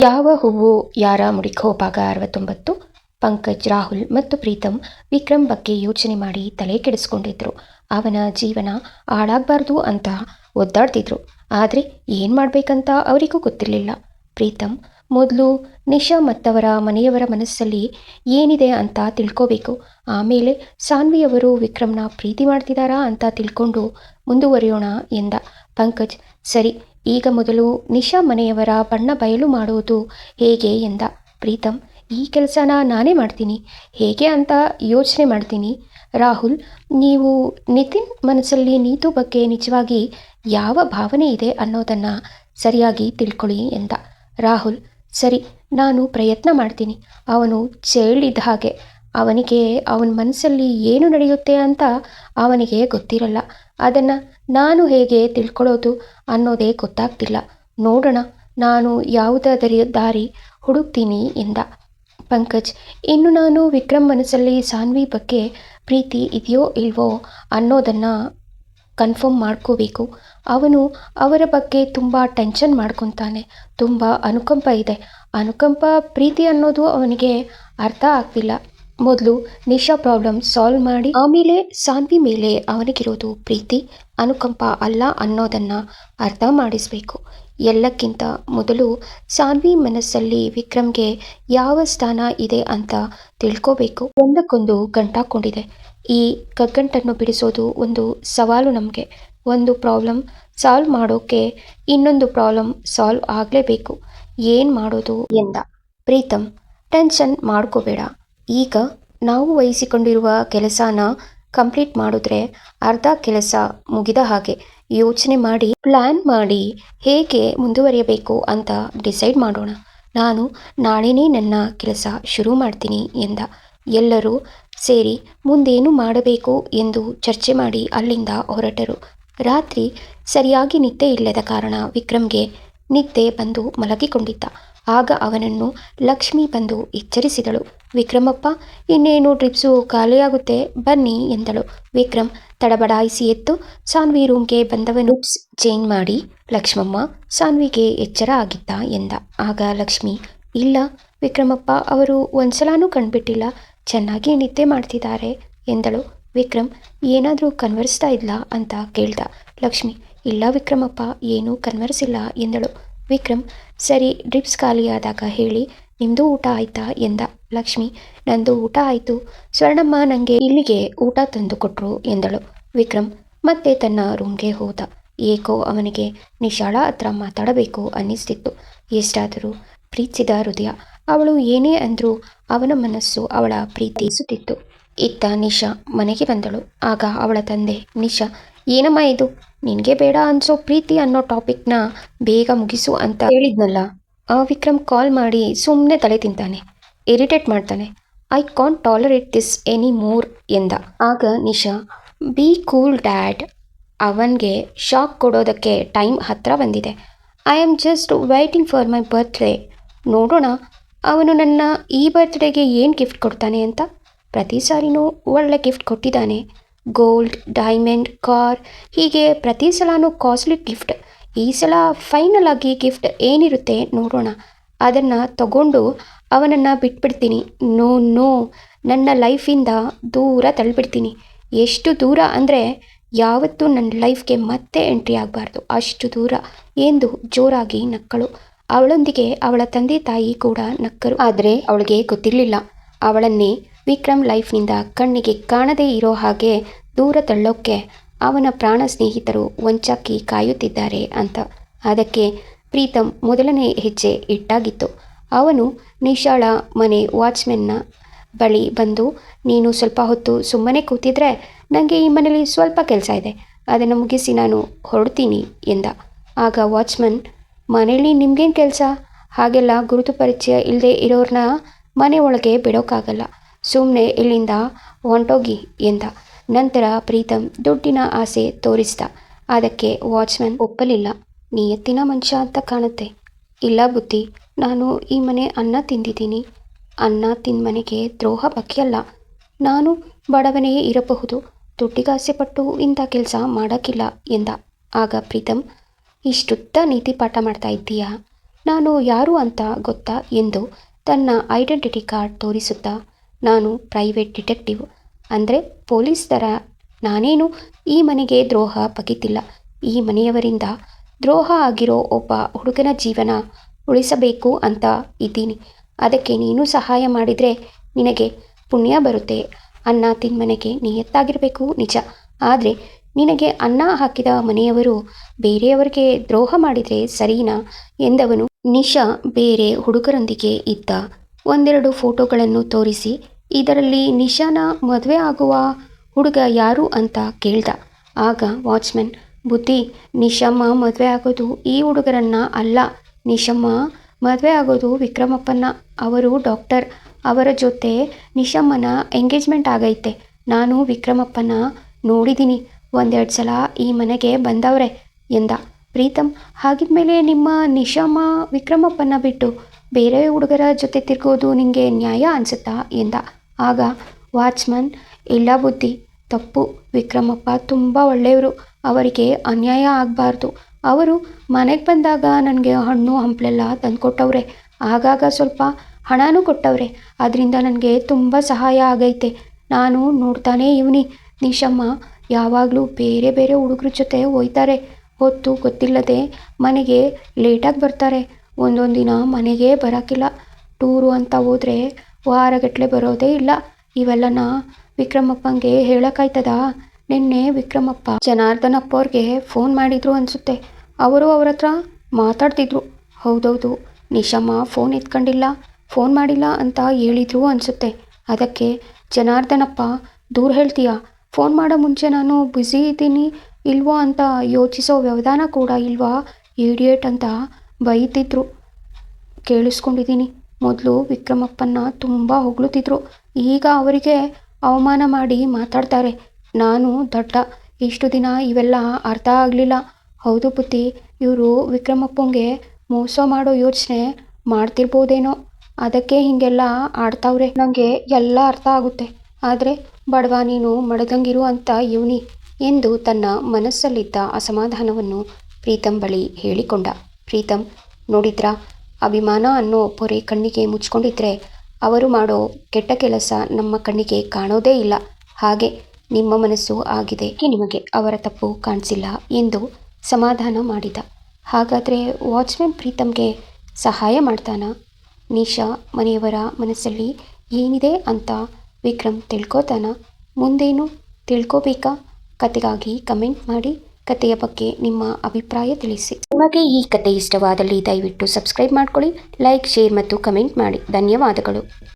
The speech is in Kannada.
ಯಾವ ಹೂವು ಯಾರ ಮುಡಿಕೋ ಭಾಗ ಅರವತ್ತೊಂಬತ್ತು? ಪಂಕಜ್, ರಾಹುಲ್ ಮತ್ತು ಪ್ರೀತಮ್ ವಿಕ್ರಮ್ ಬಗ್ಗೆ ಯೋಚನೆ ಮಾಡಿ ತಲೆ ಕೆಡಿಸ್ಕೊಂಡಿದ್ರು. ಅವನ ಜೀವನ ಹಾಳಾಗಬಾರ್ದು ಅಂತ ಒದ್ದಾಡ್ತಿದ್ರು. ಆದರೆ ಏನು ಮಾಡಬೇಕಂತ ಅವರಿಗೂ ಗೊತ್ತಿರಲಿಲ್ಲ. ಪ್ರೀತಮ್ ಮೊದಲು ನಿಶಾ ಮತ್ತವರ ಮನೆಯವರ ಮನಸ್ಸಲ್ಲಿ ಏನಿದೆ ಅಂತ ತಿಳ್ಕೋಬೇಕು. ಆಮೇಲೆ ಸಾನ್ವಿಯವರು ವಿಕ್ರಮ್ನ ಪ್ರೀತಿ ಮಾಡ್ತಿದ್ದಾರಾ ಅಂತ ತಿಳ್ಕೊಂಡು ಮುಂದುವರಿಯೋಣ ಎಂದ. ಪಂಕಜ್, ಸರಿ ಈಗ ಮೊದಲು ನಿಶಾ ಮನೆಯವರ ಬಣ್ಣ ಬಯಲು ಮಾಡುವುದು ಹೇಗೆ ಎಂದ. ಪ್ರೀತಮ್ ಈ ಕೆಲಸನ ನಾನೇ ಮಾಡ್ತೀನಿ. ಹೇಗೆ ಅಂತ ಯೋಚನೆ ಮಾಡ್ತೀನಿ. ರಾಹುಲ್, ನೀವು ನಿತಿನ್ ಮನಸ್ಸಲ್ಲಿ ನೀತು ಬಗ್ಗೆ ನಿಜವಾಗಿ ಯಾವ ಭಾವನೆ ಇದೆ ಅನ್ನೋದನ್ನು ಸರಿಯಾಗಿ ತಿಳ್ಕೊಳ್ಳಿ ಎಂದ. ರಾಹುಲ್, ಸರಿ, ನಾನು ಪ್ರಯತ್ನ ಮಾಡ್ತೀನಿ. ಅವನು ಚೇಳಿದ್ದ ಹಾಗೆ. ಅವನಿಗೆ ಅವನ ಮನಸ್ಸಲ್ಲಿ ಏನು ನಡೆಯುತ್ತೆ ಅಂತ ಅವನಿಗೆ ಗೊತ್ತಿರಲ್ಲ. ಅದನ್ನು ನಾನು ಹೇಗೆ ತಿಳ್ಕೊಳ್ಳೋದು ಅನ್ನೋದೇ ಗೊತ್ತಾಗ್ತಿಲ್ಲ. ನೋಡೋಣ, ನಾನು ಯಾವುದಾದರೂ ದಾರಿ ಹುಡುಕ್ತೀನಿ ಎಂದ. ಪಂಕಜ್, ಇನ್ನು ನಾನು ವಿಕ್ರಮ್ ಮನಸ್ಸಲ್ಲಿ ಸಾನ್ವಿ ಬಗ್ಗೆ ಪ್ರೀತಿ ಇದೆಯೋ ಇಲ್ವೋ ಅನ್ನೋದನ್ನು ಕನ್ಫರ್ಮ್ ಮಾಡ್ಕೋಬೇಕು. ಅವನು ಅವರ ಬಗ್ಗೆ ತುಂಬ ಟೆನ್ಷನ್ ಮಾಡ್ಕೊತಾನೆ, ತುಂಬ ಅನುಕಂಪ ಇದೆ. ಅನುಕಂಪ, ಪ್ರೀತಿ ಅನ್ನೋದು ಅವನಿಗೆ ಅರ್ಥ ಆಗ್ತಿಲ್ಲ. ಮೊದಲು ನಿಶಾ ಪ್ರಾಬ್ಲಮ್ ಸಾಲ್ವ್ ಮಾಡಿ, ಆಮೇಲೆ ಸಾನ್ವಿ ಮೇಲೆ ಅವನಿಗಿರೋದು ಪ್ರೀತಿ, ಅನುಕಂಪ ಅಲ್ಲ ಅನ್ನೋದನ್ನು ಅರ್ಥ ಮಾಡಿಸಬೇಕು. ಎಲ್ಲಕ್ಕಿಂತ ಮೊದಲು ಸಾನ್ವಿ ಮನಸ್ಸಲ್ಲಿ ವಿಕ್ರಮ್ಗೆ ಯಾವ ಸ್ಥಾನ ಇದೆ ಅಂತ ತಿಳ್ಕೋಬೇಕು. ಒಂದಕ್ಕೊಂದು ಗಂಟಾಕೊಂಡಿದೆ. ಈ ಕಗ್ಗಂಟನ್ನು ಬಿಡಿಸೋದು ಒಂದು ಸವಾಲು ನಮಗೆ. ಒಂದು ಪ್ರಾಬ್ಲಮ್ ಸಾಲ್ವ್ ಮಾಡೋಕೆ ಇನ್ನೊಂದು ಪ್ರಾಬ್ಲಮ್ ಸಾಲ್ವ್ ಆಗಲೇಬೇಕು. ಏನು ಮಾಡೋದು ಎಂದ. ಪ್ರೀತಮ್ ಟೆನ್ಷನ್ ಮಾಡ್ಕೋಬೇಡ. ಈಗ ನಾವು ವಹಿಸಿಕೊಂಡಿರುವ ಕೆಲಸನ ಕಂಪ್ಲೀಟ್ ಮಾಡಿದ್ರೆ ಅರ್ಧ ಕೆಲಸ ಮುಗಿದ ಹಾಗೆ ಯೋಚನೆ ಮಾಡಿ ಪ್ಲ್ಯಾನ್ ಮಾಡಿ ಹೇಗೆ ಮುಂದುವರಿಯಬೇಕು ಅಂತ ಡಿಸೈಡ್ ಮಾಡೋಣ. ನಾನು ನಾಳೆನೇ ನನ್ನ ಕೆಲಸ ಶುರು ಮಾಡ್ತೀನಿ ಎಂದ. ಎಲ್ಲರೂ ಸೇರಿ ಮುಂದೇನು ಮಾಡಬೇಕು ಎಂದು ಚರ್ಚೆ ಮಾಡಿ ಅಲ್ಲಿಂದ ಹೊರಟರು. ರಾತ್ರಿ ಸರಿಯಾಗಿ ನಿದ್ದೆ ಇಲ್ಲದ ಕಾರಣ ವಿಕ್ರಮ್ಗೆ ನಿದ್ದೆ ಬಂದು ಮಲಗಿಕೊಂಡಿದ್ದ. ಆಗ ಅವನನ್ನು ಲಕ್ಷ್ಮಿ ಬಂದು ಎಚ್ಚರಿಸಿದಳು. ವಿಕ್ರಮಪ್ಪ, ಇನ್ನೇನು ಟ್ರಿಪ್ಸು ಖಾಲಿಯಾಗುತ್ತೆ? ಬನ್ನಿ ಎಂದಳು. ವಿಕ್ರಮ್ ತಡಬಡಾಯಿಸಿ ಎತ್ತು. ಸಾನ್ವಿ ರೂಮ್ಗೆ ಬಂದವನು ಚೇಂಜ್ ಮಾಡಿ ಲಕ್ಷ್ಮಮ್ಮ ಸಾನ್ವಿಗೆ ಎಚ್ಚರ ಆಗಿದ್ದ ಎಂದ. ಆಗ ಲಕ್ಷ್ಮಿ, ಇಲ್ಲ ವಿಕ್ರಮಪ್ಪ, ಅವರು ಒಂದ್ಸಲನೂ ಕಂಡುಬಿಟ್ಟಿಲ್ಲ ಚೆನ್ನಾಗಿ ನಿದ್ದೆ ಮಾಡ್ತಿದ್ದಾರೆ ಎಂದಳು. ವಿಕ್ರಮ್, ಏನಾದರೂ ಕನ್ವರ್ಸ್ತಾ ಇಲ್ಲ ಅಂತ ಕೇಳ್ದ. ಲಕ್ಷ್ಮಿ, ಇಲ್ಲ ವಿಕ್ರಮಪ್ಪ, ಏನೂ ಕನ್ವರ್ಸಿಲ್ಲ ಎಂದಳು. ವಿಕ್ರಮ್, ಸರಿ, ಡ್ರಿಪ್ಸ್ ಖಾಲಿಯಾದಾಗ ಹೇಳಿ, ನಿಮ್ದು ಊಟ ಆಯ್ತಾ ಎಂದ. ಲಕ್ಷ್ಮಿ, ನಂದು ಊಟ ಆಯಿತು. ಸ್ವರ್ಣಮ್ಮ ನನಗೆ ಇಲ್ಲಿಗೆ ಊಟ ತಂದು ಕೊಟ್ರು ಎಂದಳು. ವಿಕ್ರಮ್, ಮತ್ತೆ ತನ್ನ ರೂಮ್ಗೆ ಹೋದ. ಏಕೋ ಅವನಿಗೆ, ನಿಶಾಳ ಹತ್ರ ಮಾತಾಡಬೇಕು ಅನ್ನಿಸ್ತಿತ್ತು. ಎಷ್ಟಾದರೂ ಪ್ರೀತಿಸಿದ ಹೃದಯ. ಅವಳು ಏನೇ ಅಂದರೂ ಅವನ ಮನಸ್ಸು ಅವಳ ಪ್ರೀತಿಸುತ್ತಿತ್ತು ಇತ್ತ ನಿಶಾ ಮನೆಗೆ ಬಂದಳು. ಆಗ ಅವಳ ತಂದೆ, ನಿಶಾ ಏನಮ್ಮ ಇದು? ನಿನಗೆ ಬೇಡ ಅನ್ಸೋ ಪ್ರೀತಿ ಅನ್ನೋ ಟಾಪಿಕ್ನ ಬೇಗ ಮುಗಿಸು ಅಂತ ಹೇಳಿದ್ನಲ್ಲ. ಆ ವಿಕ್ರಮ್ ಕಾಲ್ ಮಾಡಿ ಸುಮ್ಮನೆ ತಲೆ ತಿಂತಾನೆ ಇರಿಟೇಟ್ ಮಾಡ್ತಾನೆ. I can't tolerate this any more ಎಂದ. ಆಗ ನಿಶಾ ಬಿ ಕೂಲ್ ಡ್ಯಾಡ್ ಅವನಿಗೆ ಶಾಕ್ ಕೊಡೋದಕ್ಕೆ ಟೈಮ್ ಹತ್ತಿರ ಬಂದಿದೆ. I am just waiting for my birthday ನೋಡೋಣ, ಅವನು ನನ್ನ ಈ ಬರ್ತ್ಡೇಗೆ ಏನು ಗಿಫ್ಟ್ ಕೊಡ್ತಾನೆ ಅಂತ? ಪ್ರತಿ ಸಾರಿನೂ ಒಳ್ಳೆ ಗಿಫ್ಟ್ ಕೊಟ್ಟಿದ್ದಾನೆ. ಗೋಲ್ಡ್ ಡೈಮಂಡ್ ಕಾರ್ ಹೀಗೆ ಪ್ರತಿ ಸಲನೂ ಕಾಸ್ಟ್ಲಿ ಗಿಫ್ಟ್ ಈ ಸಲ ಫೈನಲ್ ಆಗಿ ಗಿಫ್ಟ್ ಏನಿರುತ್ತೆ ನೋಡೋಣ. ಅದನ್ನು ತಗೊಂಡು ಅವನನ್ನು ಬಿಟ್ಬಿಡ್ತೀನಿ. ನೋ ನೋ ನನ್ನ ಲೈಫಿಂದ ದೂರ ತಳ್ಳಿಬಿಡ್ತೀನಿ. ಎಷ್ಟು ದೂರ ಅಂದರೆ ಯಾವತ್ತೂ ನನ್ನ ಲೈಫ್ಗೆ ಮತ್ತೆ ಎಂಟ್ರಿ ಆಗಬಾರ್ದು. ಅಷ್ಟು ದೂರ. ಎಂದು ಜೋರಾಗಿ ನಕ್ಕಳು. ಅವಳೊಂದಿಗೆ ಅವಳ ತಂದೆ ತಾಯಿ ಕೂಡ ನಕ್ಕರು. ಆದರೆ ಅವಳಿಗೆ ಗೊತ್ತಿರಲಿಲ್ಲ. ಅವಳನ್ನೇ ವಿಕ್ರಮ್ ಲೈಫ್ನಿಂದ ಕಣ್ಣಿಗೆ ಕಾಣದೇ ಇರೋ ಹಾಗೆ ದೂರ ತಳ್ಳೋಕ್ಕೆ ಅವನ ಪ್ರಾಣ ಸ್ನೇಹಿತರು ಒಂಚಾಕಿ ಕಾಯುತ್ತಿದ್ದಾರೆ ಅಂತ. ಅದಕ್ಕೆ ಪ್ರೀತಮ್ ಮೊದಲನೇ ಹೆಜ್ಜೆ ಇಟ್ಟಾಗಿತ್ತು. ಅವನು ನಿಶಾಳ ಮನೆ ವಾಚ್ಮೆನ್ನ ಬಳಿ ಬಂದು, ನೀನು ಸ್ವಲ್ಪ ಹೊತ್ತು ಸುಮ್ಮನೆ ಕೂತಿದ್ರೆ ನನಗೆ ಈ ಮನೇಲಿ ಸ್ವಲ್ಪ ಕೆಲಸ ಇದೆ. ಅದನ್ನು ಮುಗಿಸಿ ನಾನು ಹೊರಡ್ತೀನಿ ಎಂದ. ಆಗ ವಾಚ್ಮನ್ ಮನೇಲಿ ನಿಮ್ಗೇನು ಕೆಲಸ? ಹಾಗೆಲ್ಲ ಗುರುತು ಪರಿಚಯ ಇಲ್ಲದೆ ಇರೋರನ್ನ ಮನೆ ಒಳಗೆ ಬಿಡೋಕ್ಕಾಗಲ್ಲ ಸುಮ್ಮನೆ ಇಲ್ಲಿಂದ ಹೊಂಟೋಗಿ ಎಂದ. ನಂತರ ಪ್ರೀತಮ್ ದುಡ್ಡಿನ ಆಸೆ ತೋರಿಸ್ದ. ಅದಕ್ಕೆ ವಾಚ್ಮ್ಯಾನ್ ಒಪ್ಪಲಿಲ್ಲ. ನಿಯತ್ತಿನ ಮನುಷ್ಯ ಅಂತ ಕಾಣುತ್ತೆ. ಇಲ್ಲ ಬುದ್ಧಿ. ನಾನು ಈ ಮನೆ ಅನ್ನ ತಿಂದಿದ್ದೀನಿ. ಅನ್ನ ತಿಂದ ಮನೆಗೆ ದ್ರೋಹ ಬಗೆಯಲ್ಲ ನಾನು ಬಡವನೇ ಇರಬಹುದು. ದುಡ್ಡಿಗಾಸೆ ಪಟ್ಟು ಇಂಥ ಕೆಲಸ ಮಾಡೋಕ್ಕಿಲ್ಲ ಎಂದ. ಆಗ ಪ್ರೀತಮ್ ಇಷ್ಟುದ್ದ ನೀತಿ ಪಾಠ ಮಾಡ್ತಾ ಇದ್ದೀಯಾ? ನಾನು ಯಾರು ಅಂತ ಗೊತ್ತಾ? ಎಂದು ತನ್ನ ಐಡೆಂಟಿಟಿ ಕಾರ್ಡ್ ತೋರಿಸುತ್ತಾ ನಾನು ಪ್ರೈವೇಟ್ ಡಿಟೆಕ್ಟಿವ್ ಅಂದರೆ ಪೊಲೀಸ್ ಥರ ನಾನೇನು ಈ ಮನೆಗೆ ದ್ರೋಹ ಬಗೆತಿಲ್ಲ ಈ ಮನೆಯವರಿಂದ ದ್ರೋಹ ಆಗಿರೋ ಒಬ್ಬ ಹುಡುಗನ ಜೀವನ ಉಳಿಸಬೇಕು ಅಂತ ಇದ್ದೀನಿ. ಅದಕ್ಕೆ ನೀನು ಸಹಾಯ ಮಾಡಿದರೆ ನಿನಗೆ ಪುಣ್ಯ ಬರುತ್ತೆ. ಅನ್ನ ತಿನ್ಮನೆಗೆ ನಿಯತ್ತಾಗಿರಬೇಕು ನಿಜ. ಆದರೆ ನಿನಗೆ ಅನ್ನ ಹಾಕಿದ ಮನೆಯವರು ಬೇರೆಯವರಿಗೆ ದ್ರೋಹ ಮಾಡಿದರೆ ಸರಿನಾ ಎಂದವನು ನಿಶಾ ಬೇರೆ ಹುಡುಗರೊಂದಿಗೆ ಇದ್ದ. ಒಂದೆರಡು ಫೋಟೋಗಳನ್ನು ತೋರಿಸಿ, ಇದರಲ್ಲಿ ನಿಶಾನ ಮದುವೆ ಆಗುವ ಹುಡುಗ ಯಾರು ಅಂತ ಕೇಳ್ದ. ಆಗ ವಾಚ್ಮನ್ ಬುದ್ಧಿ ನಿಶಮ್ಮ ಮದುವೆ ಆಗೋದು ಈ ಹುಡುಗರನ್ನ ಅಲ್ಲ. ನಿಶಮ್ಮ ಮದುವೆ ಆಗೋದು ವಿಕ್ರಮಪ್ಪನ ಅವರು ಡಾಕ್ಟರ್. ಅವರ ಜೊತೆ ನಿಶಮ್ಮನ ಎಂಗೇಜ್ಮೆಂಟ್ ಆಗೈತೆ. ನಾನು ವಿಕ್ರಮಪ್ಪನ ನೋಡಿದ್ದೀನಿ ಒಂದೆರಡು ಸಲ ಈ ಮನೆಗೆ ಬಂದವ್ರೆ ಎಂದ. ಪ್ರೀತಮ್, ಹಾಗಿದ್ಮೇಲೆ ನಿಮ್ಮ ನಿಶಮ್ಮ ವಿಕ್ರಮಪ್ಪನ ಬಿಟ್ಟು ಬೇರೆ ಹುಡುಗರ ಜೊತೆ ತಿರುಗೋದು ನಿಮಗೆ ನ್ಯಾಯ ಅನಿಸುತ್ತಾ ಎಂದ. ಆಗ ವಾಚ್ಮನ್, ಇಲ್ಲ ಬುದ್ಧಿ, ತಪ್ಪು, ವಿಕ್ರಮಪ್ಪ ತುಂಬ ಒಳ್ಳೆಯವರು, ಅವರಿಗೆ ಅನ್ಯಾಯ ಆಗಬಾರ್ದು. ಅವರು ಮನೆಗೆ ಬಂದಾಗ ನನಗೆ ಹಣ್ಣು ಹಂಪಲೆಲ್ಲ ತಂದುಕೊಟ್ಟವ್ರೆ, ಆಗಾಗ ಸ್ವಲ್ಪ ಹಣನೂ ಕೊಟ್ಟವ್ರೆ ಅದರಿಂದ ನನಗೆ ತುಂಬ ಸಹಾಯ ಆಗೈತೆ. ನಾನು ನೋಡ್ತಾನೇ ಇವನಿ. ನಿಶಮ್ಮ, ಯಾವಾಗಲೂ ಬೇರೆ ಬೇರೆ ಹುಡುಗ್ರ ಜೊತೆ ಹೋಯ್ತಾರೆ. ಹೊತ್ತು ಗೊತ್ತಿಲ್ಲದೆ ಮನೆಗೆ ಲೇಟಾಗಿ ಬರ್ತಾರೆ. ಒಂದೊಂದು ದಿನ ಮನೆಗೆ ಬರೋಕ್ಕಿಲ್ಲ ಟೂರು ಅಂತ ಹೋದರೆ ವಾರಗಟ್ಟಲೆ ಬರೋದೇ ಇಲ್ಲ. ಇವೆಲ್ಲನ ವಿಕ್ರಮಪ್ಪಂಗೆ ಹೇಳೋಕ್ಕಾಯ್ತದ ನಿನ್ನೆ ವಿಕ್ರಮಪ್ಪ ಜನಾರ್ದನಪ್ಪ ಅವ್ರಿಗೆ ಫೋನ್ ಮಾಡಿದ್ರು ಅನಿಸುತ್ತೆ. ಅವರು ಅವ್ರ ಹತ್ರ ಮಾತಾಡ್ತಿದ್ರು. ಹೌದೌದು, ನಿಶಮ್ಮ ಫೋನ್ ಎತ್ಕೊಂಡಿಲ್ಲ, ಫೋನ್ ಮಾಡಿಲ್ಲ ಅಂತ ಹೇಳಿದ್ರು ಅನಿಸುತ್ತೆ. ಅದಕ್ಕೆ, ಜನಾರ್ದನಪ್ಪ, ದೂರ ಹೇಳ್ತೀಯಾ? ಫೋನ್ ಮಾಡೋ ಮುಂಚೆ ನಾನು ಬ್ಯುಸಿ ಇದ್ದೀನಿ ಇಲ್ವೋ ಅಂತ ಯೋಚಿಸೋ ವ್ಯವಧಾನ ಕೂಡ ಇಲ್ವಾ, ಇಡಿಯೇಟ್ ಅಂತ ಬೈತಿದ್ರು. ಕೇಳಿಸ್ಕೊಂಡಿದ್ದೀನಿ ಮೊದಲು ವಿಕ್ರಮಪ್ಪನ್ನ ತುಂಬ ಹೊಗಳುತ್ತಿದ್ರು. ಈಗ ಅವರಿಗೆ ಅವಮಾನ ಮಾಡಿ ಮಾತಾಡ್ತಾರೆ. ನಾನು ದಡ್ಡ. ಇಷ್ಟು ದಿನ ಇವೆಲ್ಲ ಅರ್ಥ ಆಗಲಿಲ್ಲ. ಹೌದು ಬುದ್ಧಿ ಇವರು ವಿಕ್ರಮಪ್ಪಂಗೆ ಮೋಸ ಮಾಡೋ ಯೋಚನೆ ಮಾಡ್ತಿರ್ಬೋದೇನೋ? ಅದಕ್ಕೆ ಹೀಗೆಲ್ಲ ಆಡ್ತಾವ್ರೆ. ನನಗೆ ಎಲ್ಲ ಅರ್ಥ ಆಗುತ್ತೆ. ಆದರೆ ಬಡವ ನೀನು ಮಡದಂಗಿರು ಅಂತ ಇವನಿ ಎಂದು ತನ್ನ ಮನಸ್ಸಲ್ಲಿದ್ದ ಅಸಮಾಧಾನವನ್ನು ಪ್ರೀತಂ ಬಳಿ ಹೇಳಿಕೊಂಡ. ಪ್ರೀತಮ್ ನೋಡಿದ್ರಾ? ಅಭಿಮಾನ ಅನ್ನೋ ಪೊರೆ ಕಣ್ಣಿಗೆ ಮುಚ್ಕೊಂಡಿದ್ರೆ ಅವರು ಮಾಡೋ ಕೆಟ್ಟ ಕೆಲಸ ನಮ್ಮ ಕಣ್ಣಿಗೆ ಕಾಣೋದೇ ಇಲ್ಲ. ಹಾಗೆ ನಿಮ್ಮ ಮನಸ್ಸು ಆಗಿದೆ. ನಿಮಗೆ ಅವರ ತಪ್ಪು ಕಾಣಿಸಿಲ್ಲ ಎಂದು ಸಮಾಧಾನ ಮಾಡಿದ. ಹಾಗಾದರೆ ವಾಚ್ಮ್ಯಾನ್ ಪ್ರೀತಮ್ಗೆ ಸಹಾಯ ಮಾಡ್ತಾನ? ನಿಶಾ ಮನೆಯವರ ಮನಸ್ಸಲ್ಲಿ ಏನಿದೆ ಅಂತ ವಿಕ್ರಮ್ ತಿಳ್ಕೊತಾನ? ಮುಂದೇನು ತಿಳ್ಕೋಬೇಕಾ? ಕತೆಗಾಗಿ ಕಮೆಂಟ್ ಮಾಡಿ. ಕತೆಯ ಬಗ್ಗೆ ನಿಮ್ಮ ಅಭಿಪ್ರಾಯ ತಿಳಿಸಿ. ನಿಮಗೆ ಈ ಕಥೆ ಇಷ್ಟವಾದಲ್ಲಿ ದಯವಿಟ್ಟು ಸಬ್ಸ್ಕ್ರೈಬ್ ಮಾಡ್ಕೊಳ್ಳಿ, ಲೈಕ್, ಶೇರ್ ಮತ್ತು ಕಮೆಂಟ್ ಮಾಡಿ. ಧನ್ಯವಾದಗಳು.